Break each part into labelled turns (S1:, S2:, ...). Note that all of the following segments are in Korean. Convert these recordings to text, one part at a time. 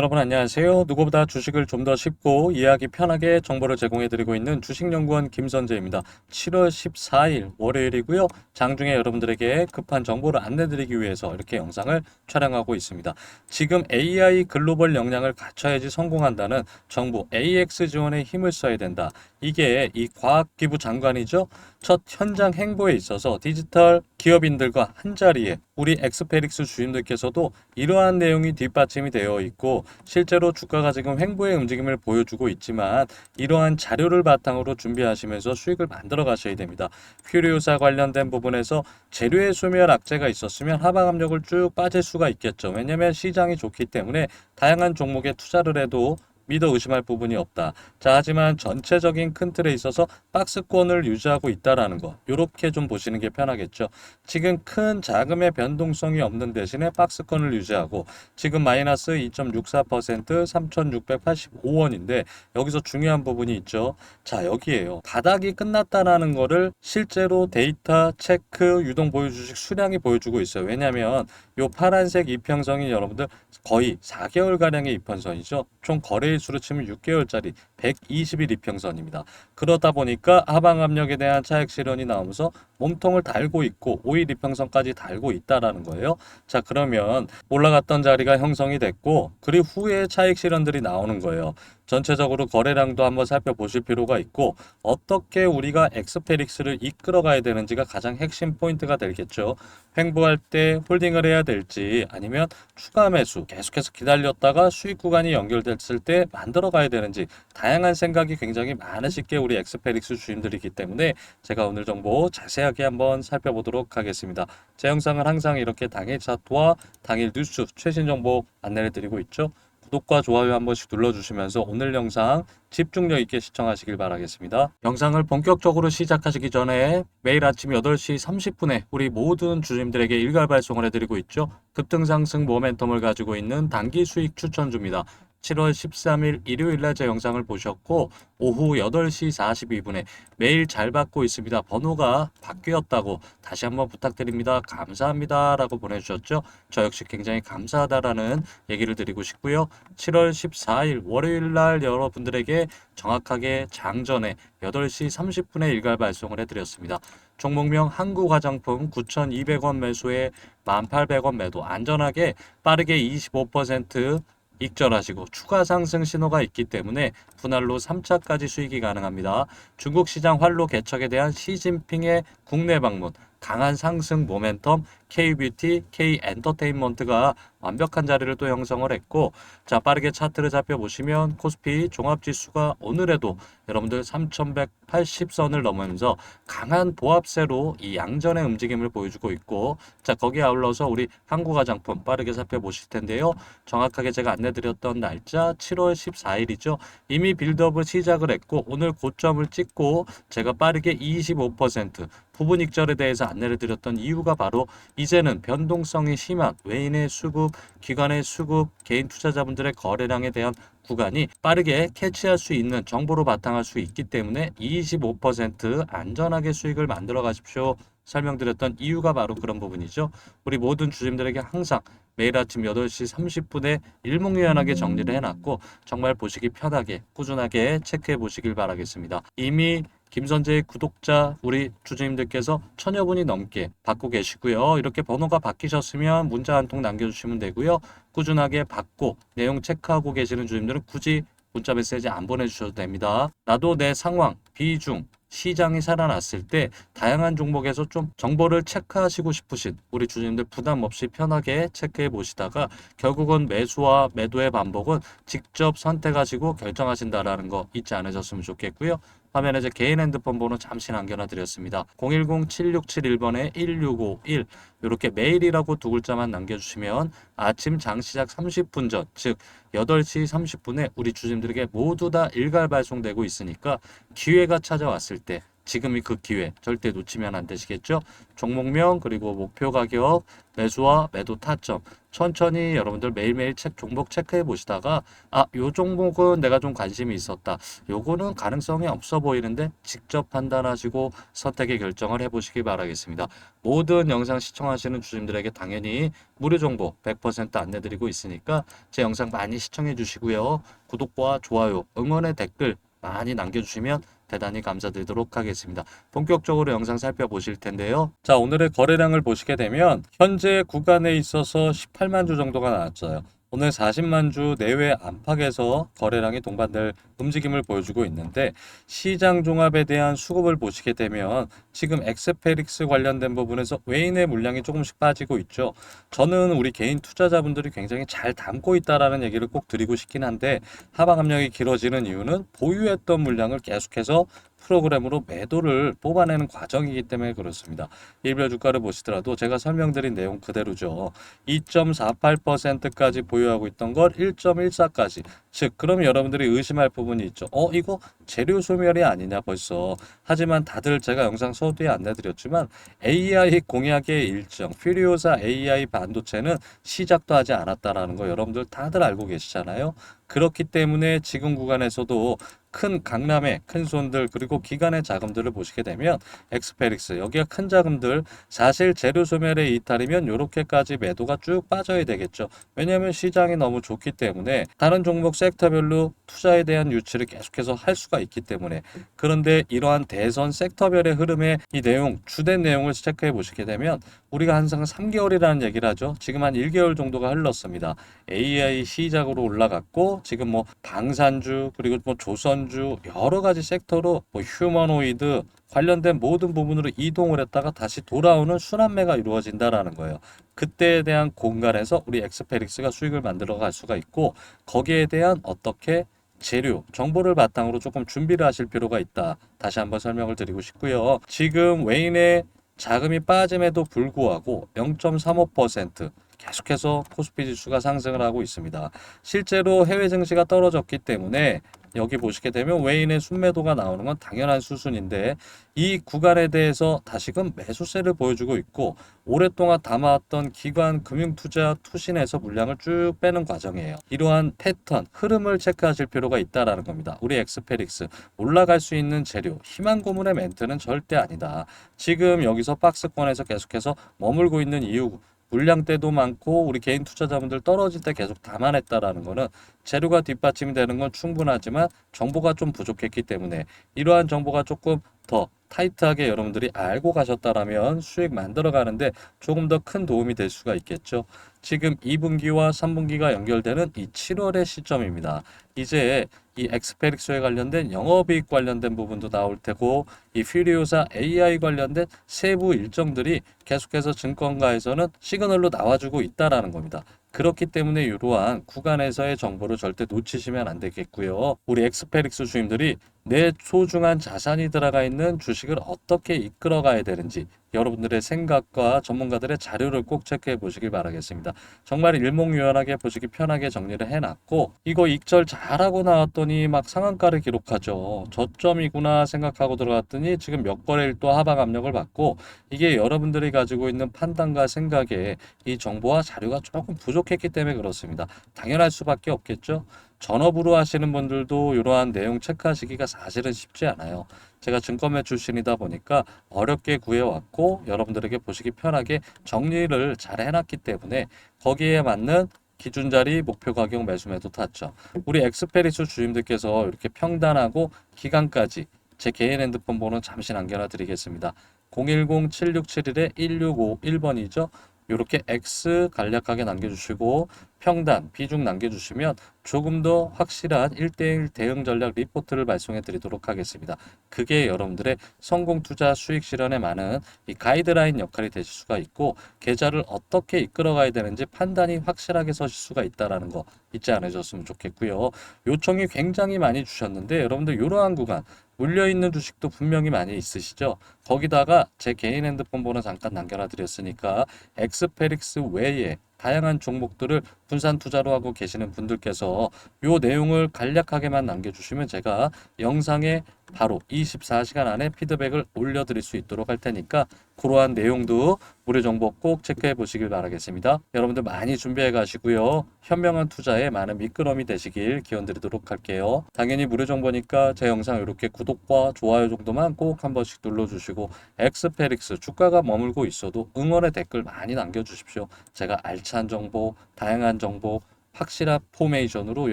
S1: 여러분 안녕하세요. 누구보다 주식을 좀 더 쉽고 이해하기 편하게 정보를 제공해드리고 있는 주식연구원 김선재입니다. 7월 14일 월요일이고요. 장중에 여러분들에게 급한 정보를 안내드리기 위해서 이렇게 영상을 촬영하고 있습니다. 지금 AI 글로벌 역량을 갖춰야지 성공한다는 정부 AX 지원에 힘을 써야 된다. 이게 이 과학기부 장관이죠. 첫 현장 행보에 있어서 디지털 기업인들과 한자리에 우리 엑스페릭스 주임들께서도 이러한 내용이 뒷받침이 되어 있고 실제로 주가가 지금 횡보의 움직임을 보여주고 있지만 이러한 자료를 바탕으로 준비하시면서 수익을 만들어 가셔야 됩니다. 퓨리오사 관련된 부분에서 재료의 소멸 악재가 있었으면 하방 압력을 쭉 빠질 수가 있겠죠. 왜냐하면 시장이 좋기 때문에 다양한 종목에 투자를 해도 믿어 의심할 부분이 없다. 자, 하지만 전체적인 큰 틀에 있어서 박스권을 유지하고 있다라는 거. 요렇게 좀 보시는 게 편하겠죠. 지금 큰 자금의 변동성이 없는 대신에 박스권을 유지하고 지금 마이너스 2.64% 3,685원인데 여기서 중요한 부분이 있죠. 자, 여기에요. 바닥이 끝났다라는 거를 실제로 데이터 체크 유동 보유 주식 수량이 보여주고 있어요. 왜냐면 요 파란색 이평선이 여러분들 거의 4개월 가량의 이평선이죠. 총 거래일수로 치면 6개월짜리 120일 이평선입니다. 그러다 보니까 하방 압력에 대한 차익 실현이 나오면서 몸통을 달고 있고 5일 이평선까지 달고 있다라는 거예요. 자, 그러면 올라갔던 자리가 형성이 됐고 그리고 후에 차익 실현들이 나오는 거예요. 전체적으로 거래량도 한번 살펴보실 필요가 있고 어떻게 우리가 엑스페릭스를 이끌어 가야 되는지가 가장 핵심 포인트가 되겠죠. 횡보할 때 홀딩을 해야 될지 아니면 추가 매수 계속해서 기다렸다가 수익 구간이 연결됐을 때 만들어 가야 되는지 다양한 생각이 굉장히 많으실 게 우리 엑스페릭스 주인들이기 때문에 제가 오늘 정보 자세하게 한번 살펴보도록 하겠습니다. 제 영상은 항상 이렇게 당일 차트와 당일 뉴스 최신 정보 안내를 드리고 있죠. 구독과 좋아요 한 번씩 눌러주시면서 오늘 영상 집중력 있게 시청하시길 바라겠습니다. 영상을 본격적으로 시작하시기 전에 매일 아침 8시 30분에 우리 모든 주주님들에게 일괄 발송을 해드리고 있죠. 급등상승 모멘텀을 가지고 있는 단기 수익 추천주입니다. 7월 13일 일요일 날 제 영상을 보셨고 오후 8시 42분에 매일 잘 받고 있습니다. 번호가 바뀌었다고 다시 한번 부탁드립니다. 감사합니다. 라고 보내주셨죠. 저 역시 굉장히 감사하다라는 얘기를 드리고 싶고요. 7월 14일 월요일 날 여러분들에게 정확하게 장전에 8시 30분에 일괄 발송을 해드렸습니다. 종목명 한국 화장품 9,200원 매수에 1,800원 매도 안전하게 빠르게 25% 익절하시고 추가 상승 신호가 있기 때문에 분할로 3차까지 수익이 가능합니다. 중국 시장 활로 개척에 대한 시진핑의 국내 방문, 강한 상승 모멘텀, K뷰티, K엔터테인먼트가 완벽한 자리를 또 형성을 했고 자 빠르게 차트를 살펴보시면 코스피 종합지수가 오늘에도 여러분들 3180선을 넘으면서 강한 보합세로 이 양전의 움직임을 보여주고 있고 자 거기에 아울러서 우리 한국화장품 빠르게 살펴보실 텐데요. 정확하게 제가 안내드렸던 날짜 7월 14일이죠. 이미 빌드업을 시작을 했고 오늘 고점을 찍고 제가 빠르게 25% 부분 익절에 대해서 안내를 드렸던 이유가 바로 이제는 변동성이 심한 외인의 수급, 기관의 수급, 개인 투자자분들의 거래량에 대한 구간이 빠르게 캐치할 수 있는 정보로 바탕할 수 있기 때문에 25% 안전하게 수익을 만들어 가십시오. 설명드렸던 이유가 바로 그런 부분이죠. 우리 모든 주주님들에게 항상 매일 아침 8시 30분에 일목요연하게 정리를 해놨고 정말 보시기 편하게 꾸준하게 체크해 보시길 바라겠습니다. 이미 김선재의 구독자 우리 주주님들께서 천여 분이 넘게 받고 계시고요. 이렇게 번호가 바뀌셨으면 문자 한 통 남겨주시면 되고요. 꾸준하게 받고 내용 체크하고 계시는 주주님들은 굳이 문자 메시지 안 보내주셔도 됩니다. 나도 내 상황, 비중, 시장이 살아났을 때 다양한 종목에서 좀 정보를 체크하시고 싶으신 우리 주주님들 부담 없이 편하게 체크해 보시다가 결국은 매수와 매도의 반복은 직접 선택하시고 결정하신다라는 거 잊지 않으셨으면 좋겠고요. 화면에 제 개인 핸드폰 번호 잠시 남겨놔 드렸습니다. 010-7671번에 1651 이렇게 메일이라고 두 글자만 남겨주시면 아침 장 시작 30분 전, 즉 8시 30분에 우리 주주님들에게 모두 다 일괄 발송되고 있으니까 기회가 찾아왔을 때 지금이 그 기회 절대 놓치면 안 되시겠죠? 종목명 그리고 목표 가격 매수와 매도 타점 천천히 여러분들 매일매일 책 종목 체크해 보시다가 아, 요 종목은 내가 좀 관심이 있었다. 요거는 가능성이 없어 보이는데 직접 판단하시고 선택의 결정을 해 보시기 바라겠습니다. 모든 영상 시청하시는 주주님들에게 당연히 무료 정보 100% 안내 드리고 있으니까 제 영상 많이 시청해 주시고요. 구독과 좋아요, 응원의 댓글 많이 남겨주시면 대단히 감사드리도록 하겠습니다. 본격적으로 영상 살펴보실 텐데요. 자, 오늘의 거래량을 보시게 되면 현재 구간에 있어서 18만 주 정도가 나왔어요. 오늘 40만 주 내외 안팎에서 거래량이 동반될 움직임을 보여주고 있는데 시장 종합에 대한 수급을 보시게 되면 지금 엑스페릭스 관련된 부분에서 외인의 물량이 조금씩 빠지고 있죠. 저는 우리 개인 투자자분들이 굉장히 잘 담고 있다라는 얘기를 꼭 드리고 싶긴 한데 하방 압력이 길어지는 이유는 보유했던 물량을 계속해서 프로그램으로 매도를 뽑아내는 과정이기 때문에 그렇습니다. 일별 주가를 보시더라도 제가 설명드린 내용 그대로죠. 2.48%까지 보유하고 있던 걸 1.14까지. 즉, 그럼 여러분들이 의심할 부분이 있죠. 어, 이거 재료 소멸이 아니냐 벌써. 하지만 다들 제가 영상 서두에 안내드렸지만 AI 공약의 일정, 퓨리오사 AI 반도체는 시작도 하지 않았다라는 거 여러분들 다들 알고 계시잖아요. 그렇기 때문에 지금 구간에서도 큰 강남의 큰 손들 그리고 기간의 자금들을 보시게 되면 엑스페릭스 여기가 큰 자금들 사실 재료 소멸의 이탈이면 이렇게까지 매도가 쭉 빠져야 되겠죠. 왜냐하면 시장이 너무 좋기 때문에 다른 종목 섹터별로 투자에 대한 유치를 계속해서 할 수가 있기 때문에 그런데 이러한 대선 섹터별의 흐름의 이 내용 주된 내용을 체크해 보시게 되면 우리가 항상 3개월이라는 얘기를 하죠. 지금 한 1개월 정도가 흘렀습니다. AI 시작으로 올라갔고 지금 뭐 방산주 그리고 뭐 조선 주 여러 가지 섹터로 뭐 휴머노이드 관련된 모든 부분으로 이동을 했다가 다시 돌아오는 순환매가 이루어진다라는 거예요. 그때에 대한 공간에서 우리 엑스페릭스가 수익을 만들어 갈 수가 있고 거기에 대한 어떻게 재료, 정보를 바탕으로 조금 준비를 하실 필요가 있다. 다시 한번 설명을 드리고 싶고요. 지금 웨인의 자금이 빠짐에도 불구하고 0.35% 계속해서 코스피 지수가 상승을 하고 있습니다. 실제로 해외 증시가 떨어졌기 때문에 여기 보시게 되면 외인의 순매도가 나오는 건 당연한 수순인데 이 구간에 대해서 다시금 매수세를 보여주고 있고 오랫동안 담아왔던 기관 금융투자 투신에서 물량을 쭉 빼는 과정이에요. 이러한 패턴, 흐름을 체크하실 필요가 있다라는 겁니다. 우리 엑스페릭스 올라갈 수 있는 재료, 희망 고문의 멘트는 절대 아니다. 지금 여기서 박스권에서 계속해서 머물고 있는 이유 물량 때도 많고 우리 개인 투자자분들 떨어질 때 계속 담아냈다라는 거는 재료가 뒷받침이 되는 건 충분하지만 정보가 좀 부족했기 때문에 이러한 정보가 조금 더 타이트하게 여러분들이 알고 가셨다라면 수익 만들어 가는데 조금 더 큰 도움이 될 수가 있겠죠. 지금 2분기와 3분기가 연결되는 이 7월의 시점입니다. 이제 이 엑스페릭스에 관련된 영업이익 관련된 부분도 나올 테고 이 퓨리오사 AI 관련된 세부 일정들이 계속해서 증권가에서는 시그널로 나와주고 있다라는 겁니다. 그렇기 때문에 이러한 구간에서의 정보를 절대 놓치시면 안 되겠고요. 우리 엑스페릭스 주임들이 내 소중한 자산이 들어가 있는 주식을 어떻게 이끌어 가야 되는지 여러분들의 생각과 전문가들의 자료를 꼭 체크해 보시길 바라겠습니다. 정말 일목요연하게 보시기 편하게 정리를 해놨고 이거 익절 잘하고 나왔더니 막 상한가를 기록하죠. 저점이구나 생각하고 들어갔더니 지금 몇 거래일 또 하방 압력을 받고 이게 여러분들이 가지고 있는 판단과 생각에 이 정보와 자료가 조금 부족했기 때문에 그렇습니다. 당연할 수밖에 없겠죠. 전업으로 하시는 분들도 이러한 내용 체크하시기가 사실은 쉽지 않아요. 제가 증권매 출신이다 보니까 어렵게 구해왔고 여러분들에게 보시기 편하게 정리를 잘 해놨기 때문에 거기에 맞는 기준 자리 목표 가격 매수 매도 탔죠. 우리 엑스페리스 주임들께서 이렇게 평단하고 기간까지 제 개인 핸드폰 번호 잠시 남겨놔 드리겠습니다. 010-7671-1651번이죠. 이렇게 X 간략하게 남겨주시고 평단, 비중 남겨주시면 조금 더 확실한 1대1 대응 전략 리포트를 발송해 드리도록 하겠습니다. 그게 여러분들의 성공 투자 수익 실현에 많은 이 가이드라인 역할이 되실 수가 있고 계좌를 어떻게 이끌어 가야 되는지 판단이 확실하게 서실 수가 있다라는 거 잊지 않으셨으면 좋겠고요. 요청이 굉장히 많이 주셨는데 여러분들 이러한 구간 물려 있는 주식도 분명히 많이 있으시죠. 거기다가 제 개인 핸드폰 번호 잠깐 남겨놔 드렸으니까 엑스페릭스 외에 다양한 종목들을 분산 투자로 하고 계시는 분들께서 요 내용을 간략하게만 남겨주시면 제가 영상에 바로 24시간 안에 피드백을 올려드릴 수 있도록 할 테니까 그러한 내용도 무료 정보 꼭 체크해 보시길 바라겠습니다. 여러분들 많이 준비해 가시고요. 현명한 투자에 많은 미끄럼이 되시길 기원 드리도록 할게요. 당연히 무료 정보니까 제 영상 이렇게 구독과 좋아요 정도만 꼭 한 번씩 눌러주시고 엑스페릭스 주가가 머물고 있어도 응원의 댓글 많이 남겨주십시오. 제가 알찬 정보, 다양한 정보, 확실한 포메이션으로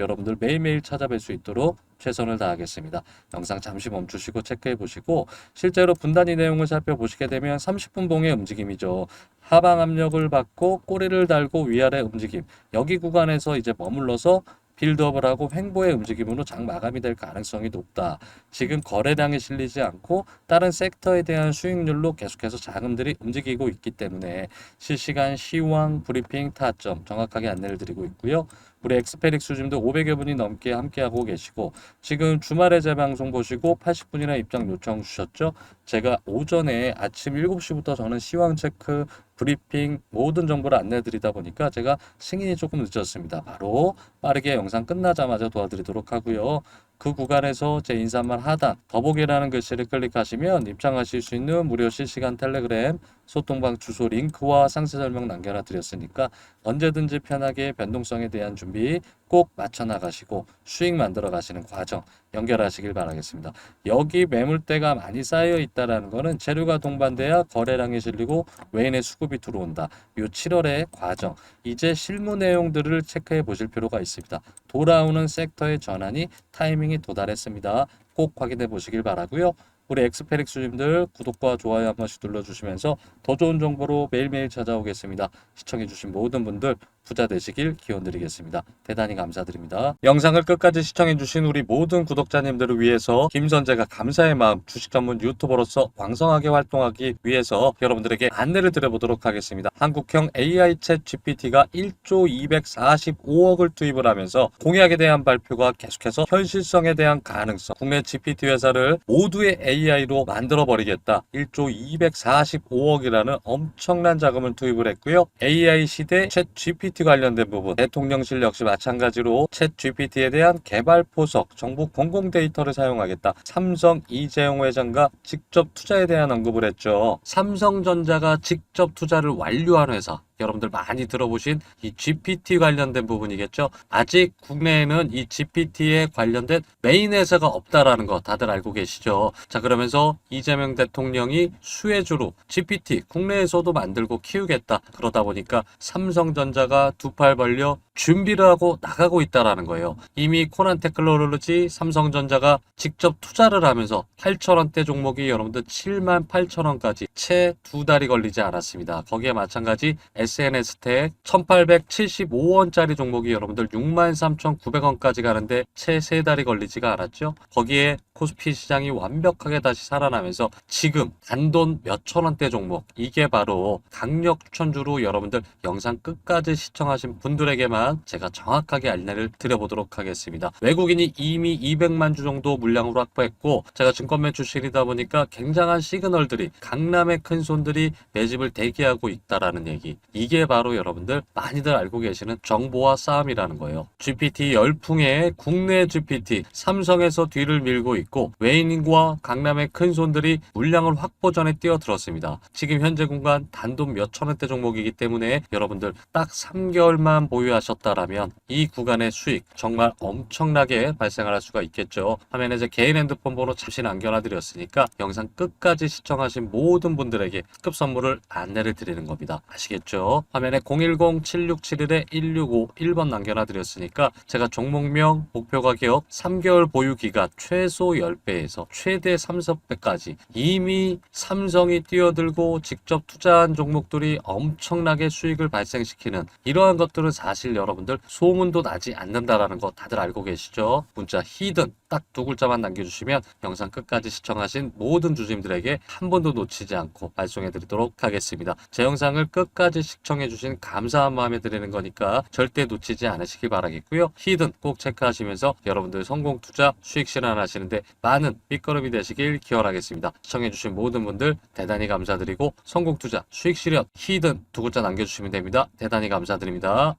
S1: 여러분들 매일매일 찾아뵐 수 있도록 최선을 다하겠습니다. 영상 잠시 멈추시고 체크해 보시고 실제로 분단위 내용을 살펴보시게 되면 30분 봉의 움직임이죠. 하방 압력을 받고 꼬리를 달고 위아래 움직임. 여기 구간에서 이제 머물러서 빌드업을 하고 횡보의 움직임으로 장 마감이 될 가능성이 높다. 지금 거래량이 실리지 않고 다른 섹터에 대한 수익률로 계속해서 자금들이 움직이고 있기 때문에 실시간 시황 브리핑 타점 정확하게 안내를 드리고 있고요. 우리 엑스페릭 수준도 500여 분이 넘게 함께하고 계시고 지금 주말에 재방송 보시고 80분이나 입장 요청 주셨죠? 제가 오전에 아침 7시부터 저는 시황 체크 브리핑 모든 정보를 안내 드리다 보니까 제가 승인이 조금 늦었습니다. 바로 빠르게 영상 끝나자마자 도와드리도록 하고요. 그 구간에서 제 인사말 하단 더보기라는 글씨를 클릭하시면 입장하실 수 있는 무료 실시간 텔레그램 소통방 주소 링크와 상세 설명 남겨놔 드렸으니까 언제든지 편하게 변동성에 대한 준비 꼭 맞춰 나가시고 수익 만들어 가시는 과정 연결하시길 바라겠습니다. 여기 매물대가 많이 쌓여 있다라는 거는 재료가 동반돼야 거래량이 실리고 외인의 수급이 들어온다. 요 7월의 과정 이제 실무 내용들을 체크해 보실 필요가 있습니다. 돌아오는 섹터의 전환이 타이밍이 도달했습니다. 꼭 확인해 보시길 바라고요. 우리 엑스페릭 수님들 구독과 좋아요 한 번씩 눌러주시면서 더 좋은 정보로 매일매일 찾아오겠습니다. 시청해주신 모든 분들 부자 되시길 기원드리겠습니다. 대단히 감사드립니다. 영상을 끝까지 시청해주신 우리 모든 구독자님들을 위해서 김선재가 감사의 마음 주식 전문 유튜버로서 왕성하게 활동하기 위해서 여러분들에게 안내를 드려보도록 하겠습니다. 한국형 AI 챗 GPT가 1조 245억을 투입을 하면서 공약에 대한 발표가 계속해서 현실성에 대한 가능성, 국내 GPT 회사를 모두의 AI로 만들어 버리겠다. 1조 245억이라는 엄청난 자금을 투입을 했고요. AI 시대 챗 GPT 관련된 부분, 대통령실 역시 마찬가지로 챗 GPT에 대한 개발 포석, 정부 공공 데이터를 사용하겠다. 삼성 이재용 회장과 직접 투자에 대한 언급을 했죠. 삼성전자가 직접 투자를 완료한 회사. 여러분들 많이 들어보신 이 GPT 관련된 부분이겠죠. 아직 국내에는 이 GPT에 관련된 메인 회사가 없다라는 거 다들 알고 계시죠. 자, 그러면서 이재명 대통령이 수혜주로 GPT 국내에서도 만들고 키우겠다. 그러다 보니까 삼성전자가 두 팔 벌려 준비를 하고 나가고 있다라는 거예요. 이미 코난 테크놀로지 삼성전자가 직접 투자를 하면서 8천원대 종목이 여러분들 7만 8천원까지 채 두 달이 걸리지 않았습니다. 거기에 마찬가지 SNS텍 1875원짜리 종목이 여러분들 6만 3,900원까지 가는데 채 세 달이 걸리지가 않았죠. 거기에 코스피 시장이 완벽하게 다시 살아나면서 지금 단돈 몇천 원대 종목 이게 바로 강력 추천주로 여러분들 영상 끝까지 시청하신 분들에게만 제가 정확하게 안내를 드려보도록 하겠습니다. 외국인이 이미 200만 주 정도 물량으로 확보했고 제가 증권 매출실이다 보니까 굉장한 시그널들이 강남의 큰 손들이 매집을 대기하고 있다라는 얘기 이게 바로 여러분들 많이들 알고 계시는 정보와 싸움이라는 거예요. GPT 열풍에 국내 GPT 삼성에서 뒤를 밀고 있고 외인과 강남의 큰 손들이 물량을 확보 전에 뛰어들었습니다. 지금 현재 공간 단돈 몇천 원대 종목이기 때문에 여러분들 딱 3개월만 보유하셨다라면 이 구간의 수익 정말 엄청나게 발생할 수가 있겠죠. 화면에 제 개인 핸드폰 번호 잠시 남겨놔 드렸으니까 영상 끝까지 시청하신 모든 분들에게 특급 선물을 안내를 드리는 겁니다. 아시겠죠? 화면에 010-7671-165 1번 남겨놔 드렸으니까 제가 종목명, 목표 가격, 3개월 보유 기간 최소 10배에서 최대 3, 4배까지 이미 삼성이 뛰어들고 직접 투자한 종목들이 엄청나게 수익을 발생시키는 이러한 것들은 사실 여러분들 소문도 나지 않는다라는 거 다들 알고 계시죠? 문자 히든 딱 두 글자만 남겨주시면 영상 끝까지 시청하신 모든 주주님들에게 한 번도 놓치지 않고 발송해 드리도록 하겠습니다. 제 영상을 끝까지 시청 해 주신 감사한 마음에 드리는 거니까 절대 놓치지 않으시길 바라겠고요. 히든 꼭 체크하시면서 여러분들 성공 투자 수익 실현하시는데 많은 밑거름이 되시길 기원하겠습니다. 시청해 주신 모든 분들 대단히 감사드리고 성공 투자 수익 실현 히든 두 글자 남겨주시면 됩니다. 대단히 감사드립니다.